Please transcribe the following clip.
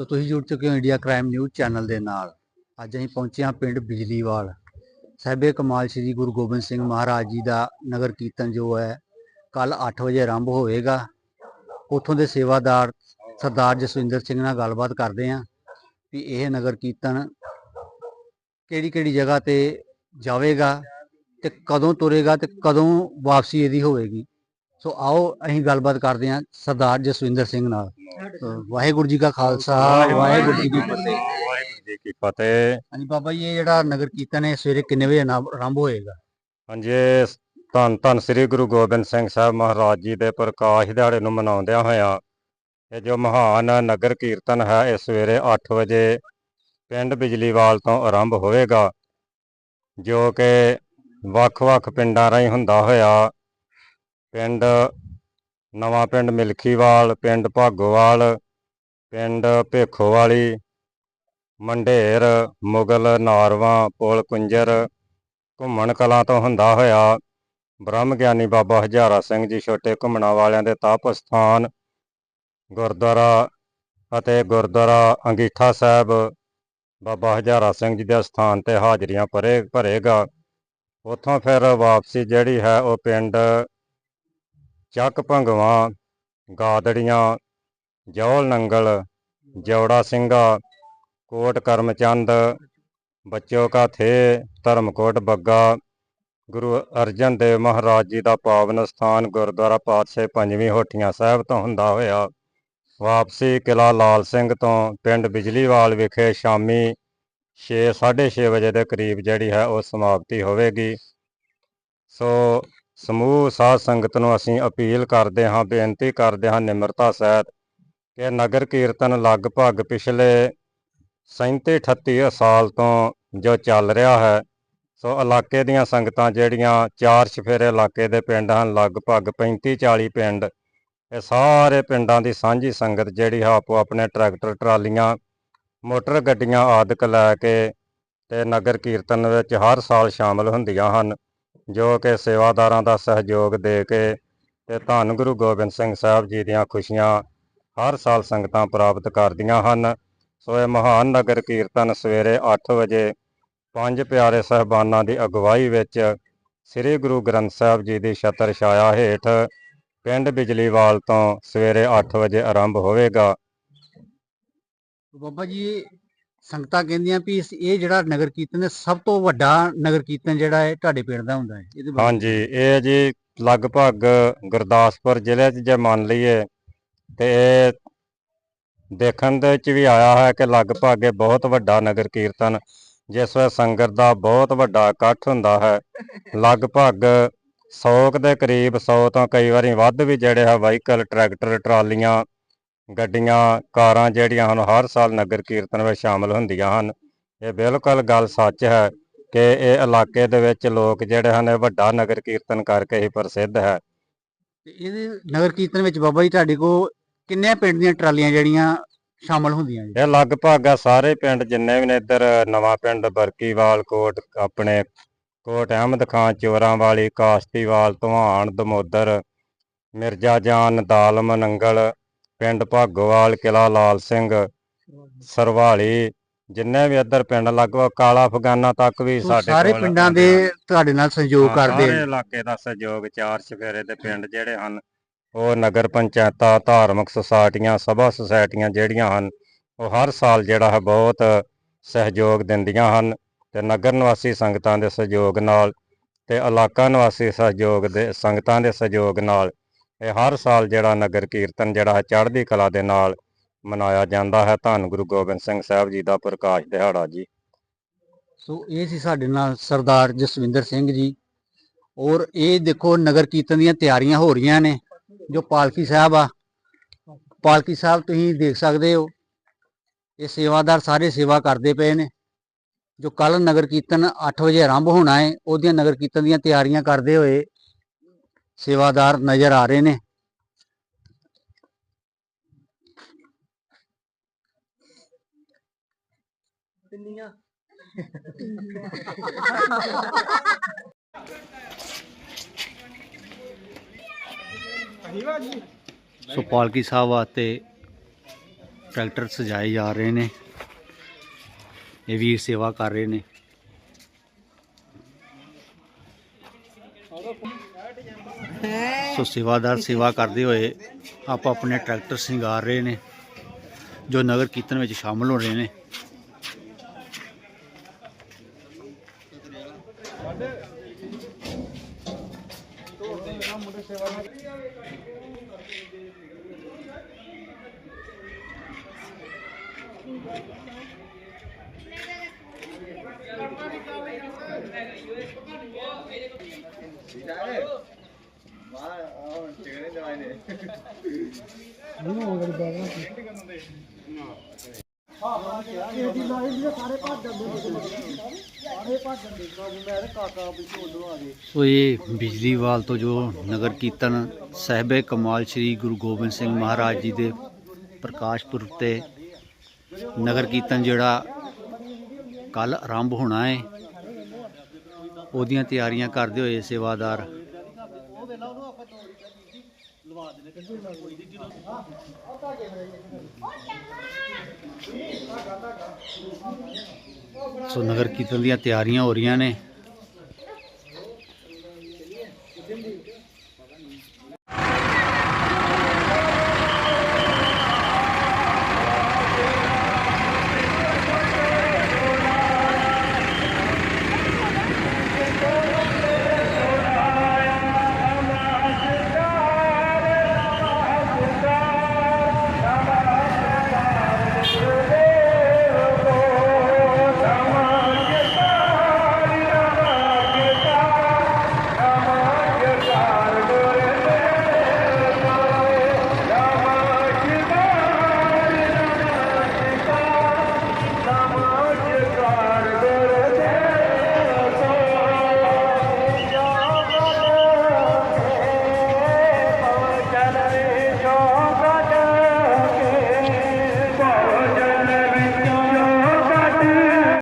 ਸੋ ਤੁਸੀਂ ਜੁੜ ਚੁੱਕੇ ਹੋ ਇੰਡੀਆ ਕ੍ਰਾਈਮ ਨਿਊਜ਼ ਚੈਨਲ ਦੇ ਨਾਲ। ਅੱਜ ਅਸੀਂ ਪਹੁੰਚੇ ਹਾਂ ਪਿੰਡ ਬਿਜਲੀਵਾਲ। ਸਾਹਿਬੇ ਕਮਾਲ ਸ੍ਰੀ ਗੁਰੂ ਗੋਬਿੰਦ ਸਿੰਘ ਮਹਾਰਾਜ ਜੀ ਦਾ ਨਗਰ ਕੀਰਤਨ ਜੋ ਹੈ ਕੱਲ 8 ਵਜੇ ਆਰੰਭ ਹੋਵੇਗਾ। ਉੱਥੋਂ ਦੇ ਸੇਵਾਦਾਰ ਸਰਦਾਰ ਜਸਵਿੰਦਰ ਸਿੰਘ ਨਾਲ ਗੱਲਬਾਤ ਕਰਦੇ ਹਾਂ ਵੀ ਇਹ ਨਗਰ ਕੀਰਤਨ ਕਿਹੜੀ ਕਿਹੜੀ ਜਗ੍ਹਾ ਤੇ ਜਾਵੇਗਾ ਤੇ ਕਦੋਂ ਤੁਰੇਗਾ ਤੇ ਕਦੋਂ ਵਾਪਸੀ ਇਹਦੀ ਹੋਵੇਗੀ। ਸੋ ਆਓ ਅਸੀਂ ਗੱਲਬਾਤ ਕਰਦੇ ਹਾਂ ਸਰਦਾਰ ਜਸਵਿੰਦਰ ਸਿੰਘ ਨਾਲ। ਵਾਹਿਗੁਰੂ ਜੀ ਕਾ ਖਾਲਸਾ ਵਾਹਿਗੁਰੂ ਜੀ ਕੀ ਫਤਿਹ। ਵਾਹਿਗੁਰੂ ਜੀ ਕੀ ਫਤਿਹ। ਹਾਂਜੀ ਬਾਬਾ ਜੀ ਇਹ ਜਿਹੜਾ ਨਗਰ ਕੀਰਤਨ ਹੈ ਸਵੇਰੇ ਕਿੰਨੇ ਵਜੇ ਆਰੰਭ ਹੋਏਗਾ? ਹਾਂਜੀ ਧੰਨ ਧੰਨ ਸ੍ਰੀ ਗੁਰੂ ਗੋਬਿੰਦ ਸਿੰਘ ਸਾਹਿਬ ਮਹਾਰਾਜ ਜੀ ਦੇ ਪ੍ਰਕਾਸ਼ ਦਿਹਾੜੇ ਨੂੰ ਮਨਾਉਂਦਿਆਂ ਹੋਇਆਂ ਇਹ ਜੋ ਮਹਾਨ ਨਗਰ ਕੀਰਤਨ ਹੈ ਇਹ ਸਵੇਰੇ 8 ਵਜੇ ਪਿੰਡ ਬਿਜਲੀਵਾਲ ਤੋਂ ਆਰੰਭ ਹੋਵੇਗਾ ਜੋ ਕਿ ਵੱਖ-ਵੱਖ ਪਿੰਡਾਂ ਰਾਹੀਂ ਹੁੰਦਾ ਹੋਇਆ ਪਿੰਡ ਨਵਾਂ ਪਿੰਡ ਮਿਲਖੀਵਾਲ, ਪਿੰਡ ਭਾਗੋਵਾਲ, ਪਿੰਡ ਭੇਖੋਵਾਲੀ, ਮੰਡੇਰ, ਮੁਗਲ, ਨਾਰਵਾ, ਪੋਲ ਕੁੰਜਰ, ਘੁੰਮਣ ਕਲਾਂ ਤੋਂ ਹੁੰਦਾ ਹੋਇਆ ਬ੍ਰਹਮ ਗਿਆਨੀ ਬਾਬਾ ਹਜ਼ਾਰਾ ਸਿੰਘ ਜੀ ਛੋਟੇ ਘੁੰਮਣਾ ਵਾਲਿਆਂ ਦੇ ਤਪ ਸਥਾਨ, ਗੁਰਦੁਆਰਾ ਅਤੇ ਗੁਰਦੁਆਰਾ ਅੰਗੀਠਾ ਸਾਹਿਬ, ਬਾਬਾ ਹਜ਼ਾਰਾ ਸਿੰਘ ਜੀ ਦੇ ਸਥਾਨ ਤੇ ਹਾਜ਼ਰੀਆਂ ਭਰੇ ਭਰੇਗਾ ਉੱਥੋਂ ਫਿਰ ਵਾਪਸੀ ਜਿਹੜੀ ਹੈ ਉਹ ਪਿੰਡ ਚੱਕ ਭੰਗਵਾ, ਗਾਦੜੀਆਂ, ਜੌਲ ਨੰਗਲ, ਜੌੜਾ ਸਿੰਘਾ, ਕੋਟ ਕਰਮਚੰਦ, ਬੱਚੋ ਕਾ ਥੇ, ਧਰਮਕੋਟ ਬੱਗਾ, ਗੁਰੂ ਅਰਜਨ ਦੇਵ ਮਹਾਰਾਜ ਜੀ ਦਾ ਪਾਵਨ ਸਥਾਨ ਗੁਰਦੁਆਰਾ ਪਾਤਸ਼ਾਹ ਪੰਜਵੀਂ ਹੋਠੀਆਂ ਸਾਹਿਬ ਤੋਂ ਹੁੰਦਾ ਹੋਇਆ। ਵਾਪਸੀ ਕਿਲਾ ਲਾਲ ਸਿੰਘ ਤੋਂ ਪਿੰਡ ਬਿਜਲੀਵਾਲ ਵਿਖੇ ਸ਼ਾਮੀ 6:30 ਵਜੇ ਦੇ ਕਰੀਬ ਜਿਹੜੀ ਹੈ ਉਹ ਸਮਾਪਤੀ ਹੋਵੇਗੀ। ਸੋ ਸਮੂਹ ਸਾਧ ਸੰਗਤ ਨੂੰ ਅਸੀਂ ਅਪੀਲ ਕਰਦੇ ਹਾਂ, ਬੇਨਤੀ ਕਰਦੇ ਹਾਂ ਨਿਮਰਤਾ ਸਹਿਤ ਕਿ ਨਗਰ ਕੀਰਤਨ ਲਗਭਗ ਪਿਛਲੇ 37 38 ਸਾਲ ਤੋਂ ਜੋ ਚੱਲ ਰਿਹਾ ਹੈ, ਸੋ ਇਲਾਕੇ ਦੀਆਂ ਸੰਗਤਾਂ ਜਿਹੜੀਆਂ ਚਾਰ ਛਫੇਰੇ ਇਲਾਕੇ ਦੇ ਪਿੰਡ ਹਨ, ਲਗਭਗ 35 40 ਪਿੰਡ, ਇਹ ਸਾਰੇ ਪਿੰਡਾਂ ਦੀ ਸਾਂਝੀ ਸੰਗਤ ਜਿਹੜੀ ਹੈ ਆਪੋ ਆਪਣੇ ਟਰੈਕਟਰ, ਟਰਾਲੀਆਂ, ਮੋਟਰ ਗੱਡੀਆਂ ਆਦਿਕ ਲੈ ਕੇ ਤੇ ਨਗਰ ਕੀਰਤਨ ਵਿੱਚ ਹਰ ਸਾਲ ਸ਼ਾਮਲ ਹੁੰਦੀਆਂ ਹਨ। ਜੋ ਕਿ ਸੇਵਾਦਾਰਾਂ ਦਾ ਸਹਿਯੋਗ ਦੇ ਕੇ ਤੇ ਧੰਨ ਗੁਰੂ ਗੋਬਿੰਦ ਸਿੰਘ ਸਾਹਿਬ ਜੀ ਦੀਆਂ ਖੁਸ਼ੀਆਂ ਹਰ ਸਾਲ ਸੰਗਤਾਂ ਪ੍ਰਾਪਤ ਕਰਦੀਆਂ ਹਨ। ਸੋ ਇਹ ਮਹਾਨ ਨਗਰ ਕੀਰਤਨ ਸਵੇਰੇ 8 ਵਜੇ ਪੰਜ ਪਿਆਰੇ ਸਹਿਬਾਨਾਂ ਦੀ ਅਗਵਾਈ ਵਿੱਚ ਸ੍ਰੀ ਗੁਰੂ ਗ੍ਰੰਥ ਸਾਹਿਬ ਜੀ ਦੀ ਛਤਰ ਛਾਇਆ ਹੇਠ ਪਿੰਡ ਬਿਜਲੀਵਾਲ ਤੋਂ ਸਵੇਰੇ 8 ਵਜੇ ਆਰੰਭ ਹੋਵੇਗਾ। ਬਾਬਾ ਜੀ ਸੰਗਤਾਂ ਕਹਿੰਦੀਆਂ ਵੀ ਇਸ- ਇਹ ਜਿਹੜਾ ਨਗਰ ਕੀਰਤਨ ਹੈ, ਸਭ ਤੋਂ ਵੱਡਾ ਨਗਰ ਕੀਰਤਨ ਜਿਹੜਾ ਹੈ, ਤੁਹਾਡੇ ਪਿੰਡ ਦਾ ਹੁੰਦਾ ਹੈ। ਇਹਦੇ ਬਾਰੇ ਹਾਂਜੀ, ਇਹ ਜੀ ਲਗਭਗ ਗੁਰਦਾਸਪੁਰ ਜ਼ਿਲ੍ਹੇ 'ਚ ਜੇ ਮੰਨ ਲਈਏ, ਤੇ ਇਹ ਦੇਖਣ ਦੇ ਵਿੱਚ ਵੀ ਆਇਆ ਹੈ ਕਿ ਲਗਭਗ ਇਹ ਬਹੁਤ ਵੱਡਾ ਨਗਰ ਕੀਰਤਨ, ਜਿਸ ਵਿੱਚ ਸੰਗਤ ਦਾ ਬਹੁਤ ਵੱਡਾ ਇਕੱਠ ਹੁੰਦਾ ਹੈ। ਲਗਭਗ 100 ਕੁ ਦੇ ਕਰੀਬ 100 ਤੋਂ ਕਈ ਵਾਰੀ ਵੱਧ ਵੀ ਜਿਹੜੇ ਹੈ ਵਾਹੀਕਲ, ਟਰੈਕਟਰ, ਟਰਾਲੀਆਂ ਗੱਡੀਆਂ ਕਾਰਾਂ ਜਿਹੜੀਆਂ ਹਨ ਹਰ ਸਾਲ ਨਗਰ ਕੀਰਤਨ ਵਿੱਚ ਸ਼ਾਮਲ ਹੁੰਦੀਆਂ ਹਨ। ਇਹ ਬਿਲਕੁਲ ਗੱਲ ਸੱਚ ਹੈ ਕਿ ਇਹ ਇਲਾਕੇ ਦੇ ਵਿੱਚ ਲੋਕ ਜਿਹੜੇ ਹਨ ਇਹ ਵੱਡਾ ਨਗਰ ਕੀਰਤਨ ਕਰਕੇ ਹੀ ਪ੍ਰਸਿੱਧ ਹੈ। ਤੇ ਇਹਦੇ ਨਗਰ ਕੀਰਤਨ ਵਿੱਚ ਬਾਬਾ ਜੀ ਤੁਹਾਡੇ ਕੋਲ ਕਿੰਨੇ ਪਿੰਡ ਦੀਆਂ ਟਰਾਲੀਆਂ ਜਿਹੜੀਆਂ ਸ਼ਾਮਲ ਹੁੰਦੀਆਂ ਜੀ? ਇਹ ਲਗਭਗ ਆ ਸਾਰੇ ਪਿੰਡ ਜਿੰਨੇ ਵੀ ਨੇ ਇੱਧਰ ਨਵਾਂ ਪਿੰਡ ਬਰਕੀਵਾਲ ਕੋਟ ਆਪਣੇ ਕੋਟ ਅਹਿਮਦ ਖਾਨ ਚੋਰਾਂ ਵਾਲੀ ਕਾਸ਼ਤੀਵਾਲ ਧਵਾਨ ਦਮੋਦਰ ਮਿਰਜ਼ਾ ਜਾਨ ਦਾਲਮ ਨੰਗਲ ਪਿੰਡ ਭਾਗੋਵਾਲ ਕਿਲਾ ਲਾਲ ਸਿੰਘ ਸਰਵਾਲੀ ਜਿੰਨੇ ਵੀ ਇੱਧਰ ਪਿੰਡ ਲਗਭਗ ਕਾਲਾ ਅਫਗਾਨਾ ਤੱਕ ਵੀ ਸਾਡੇ ਸਾਰੇ ਪਿੰਡਾਂ ਦੇ। ਤੁਹਾਡੇ ਨਾਲ ਸਹਿਯੋਗ ਕਰਦੇ ਸਾਰੇ। ਇਲਾਕੇ ਦਾ ਸਹਿਯੋਗ ਚਾਰ ਚਫੇਰੇ ਦੇ ਪਿੰਡ ਜਿਹੜੇ ਹਨ ਉਹ ਨਗਰ ਪੰਚਾਇਤਾਂ ਧਾਰਮਿਕ ਸੁਸਾਇਟੀਆਂ ਸਭਾ ਸੁਸਾਇਟੀਆਂ ਜਿਹੜੀਆਂ ਹਨ ਉਹ ਹਰ ਸਾਲ ਜਿਹੜਾ ਹੈ ਬਹੁਤ ਸਹਿਯੋਗ ਦਿੰਦੀਆਂ ਹਨ ਤੇ ਨਗਰ ਨਿਵਾਸੀ ਸੰਗਤਾਂ ਦੇ ਸਹਿਯੋਗ ਨਾਲ ਤੇ ਇਲਾਕਾ ਨਿਵਾਸੀ ਸਹਿਯੋਗ ਦੇ ਸੰਗਤਾਂ ਦੇ ਸਹਿਯੋਗ ਨਾਲ ਇਹ ਹਰ ਸਾਲ ਜਿਹੜਾ ਨਗਰ ਕੀਰਤਨ, ਜਿਹੜਾ ਹੈ ਚੜ੍ਹਦੀ ਕਲਾ ਦੇ ਨਾਲ ਮਨਾਇਆ ਜਾਂਦਾ ਹੈ। ਧੰਨ ਗੁਰੂ ਗੋਬਿੰਦ ਸਿੰਘ ਸਾਹਿਬ ਜੀ ਦਾ ਪ੍ਰਕਾਸ਼ ਦਿਹਾੜਾ ਜੀ। ਸੋ ਇਹ ਸੀ ਸਾਡੇ ਨਾਲ ਸਰਦਾਰ ਜਸਵਿੰਦਰ ਸਿੰਘ ਜੀ। ਔਰ ਇਹ ਦੇਖੋ ਨਗਰ ਕੀਰਤਨ ਦੀਆਂ ਤਿਆਰੀਆਂ ਹੋ ਰਹੀਆਂ ਨੇ। ਜੋ ਪਾਲਕੀ ਸਾਹਿਬ ਆ, ਪਾਲਕੀ ਸਾਹਿਬ ਤੁਸੀਂ ਦੇਖ ਸਕਦੇ ਹੋ, ਇਹ ਸੇਵਾਦਾਰ ਸਾਰੇ ਸੇਵਾ ਕਰਦੇ ਪਏ ਨੇ। ਜੋ ਕੱਲ ਨਗਰ ਕੀਰਤਨ 8 ਵਜੇ ਆਰੰਭ ਹੋਣਾ ਹੈ, ਉਹਦੀਆਂ ਨਗਰ ਕੀਰਤਨ ਦੀਆਂ ਤਿਆਰੀਆਂ ਕਰਦੇ ਹੋਏ ਸੇਵਾਦਾਰ ਨਜ਼ਰ ਆ ਰਹੇ ਨੇ। ਸੋ ਪਾਲਕੀ ਸਾਹਿਬ ਵਾਸਤੇ ਟਰੈਕਟਰ ਸਜਾਏ ਜਾ ਰਹੇ ਨੇ। ਇਹ ਵੀਰ ਸੇਵਾ ਕਰ ਰਹੇ ਨੇ। ਸੋ ਸੇਵਾਦਾਰ ਸੇਵਾ ਕਰਦੇ ਹੋਏ ਆਪ ਆਪਣੇ ਟਰੈਕਟਰ ਸ਼ਿੰਗਾਰ ਰਹੇ ਨੇ, ਜੋ ਨਗਰ ਕੀਰਤਨ ਵਿੱਚ ਸ਼ਾਮਲ ਹੋ ਰਹੇ ਨੇ। ਸੋ ਇਹ ਬਿਜਲੀਵਾਲ ਤੋਂ ਜੋ ਨਗਰ ਕੀਰਤਨ ਸਹਿਬੇ ਕਮਾਲ ਸ੍ਰੀ ਗੁਰੂ ਗੋਬਿੰਦ ਸਿੰਘ ਮਹਾਰਾਜ ਜੀ ਦੇ ਪ੍ਰਕਾਸ਼ ਪੁਰਬ ਤੇ ਨਗਰ ਕੀਰਤਨ ਜਿਹੜਾ ਕੱਲ ਆਰੰਭ ਹੋਣਾ ਹੈ ਉਹਦੀਆਂ ਤਿਆਰੀਆਂ ਕਰਦੇ ਹੋਏ ਸੇਵਾਦਾਰ सो नगर कीर्तन तैयारियाँ हो रही ने।